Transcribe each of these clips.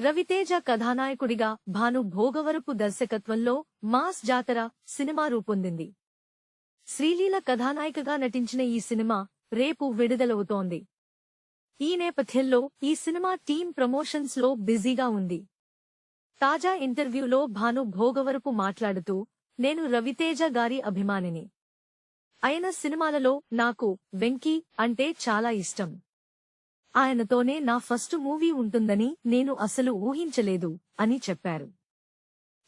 రవితేజ కథానాయకుడిగా భాను భోగవరపు దర్శకత్వంలో మాస్ జాతర సినిమా రూపొందింది. శ్రీలీల కథానాయికగా నటించిన ఈ సినిమా రేపు విడుదలవుతోంది. ఈ నేపథ్యంలో ఈ సినిమా టీం ప్రమోషన్స్లో బిజీగా ఉంది. తాజా ఇంటర్వ్యూలో భాను భోగవరపు మాట్లాడుతూ నేను రవితేజ గారి అభిమానిని. అయిన సినిమాలలో నాకు వెంకీ అంటే చాలా ఇష్టం. ఆయనతోనే నా ఫస్ట్ మూవీ ఉంటుందని నేను అసలు ఊహించలేదు అని చెప్పారు.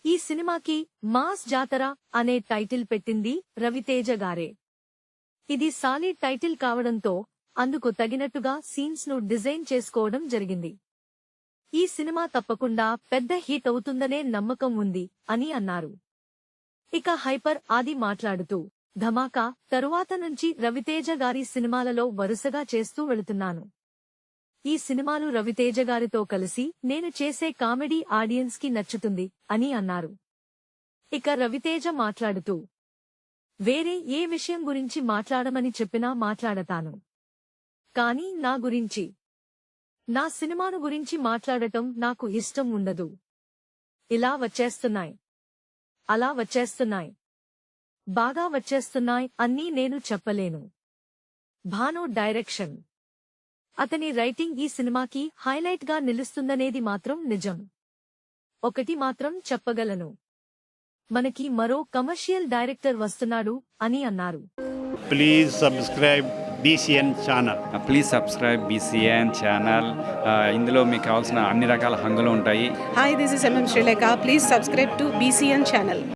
ఈ సినిమాకి మాస్ జాతర అనే టైటిల్ పెట్టింది రవితేజ గారే. ఇది సాలిడ్ టైటిల్ కావడంతో అందుకు తగినట్టుగా సీన్స్ను డిజైన్ చేసుకోవడం జరిగింది. ఈ సినిమా తప్పకుండా పెద్ద హిట్ అవుతుందనే నమ్మకం ఉంది అని అన్నారు. ఇక హైపర్ ఆది మాట్లాడుతూ ధమాకా తరువాత నుంచి రవితేజ గారి సినిమాలలో వరుసగా చేస్తూ వెళుతున్నాను. ఈ సినిమాలు రవితేజ గారితో కలిసి నేను చేసే కామెడీ ఆడియన్స్కి నచ్చుతుంది అని అన్నారు. ఇక రవితేజ మాట్లాడుతూ వేరే ఏ విషయం గురించి మాట్లాడమని చెప్పినా మాట్లాడతాను. కానీ నా గురించి నా సినిమాను గురించి మాట్లాడటం నాకు ఇష్టం ఉండదు. ఇలా వచ్చేస్తున్నాయి అలా వచ్చేస్తున్నాయి బాగా వచ్చేస్తున్నాయి అన్నీ నేను చెప్పలేను. భాను డైరెక్షన్ అతని రైటింగ్ ఈ సినిమాకి హైలైట్గా నిలుస్తుందనేది మాత్రం నిజం. ఒకటి మాత్రం చెప్పగలను. మనకి మరో కమర్షియల్ డైరెక్టర్ వస్తున్నాడు అని అన్నారు. Please subscribe BCN channel. Please subscribe BCN channel. ఇందులో మీకు కావాల్సిన అన్ని రకాల హంగులు ఉంటాయి. This is MM Sri Lanka. Please subscribe to BCN channel.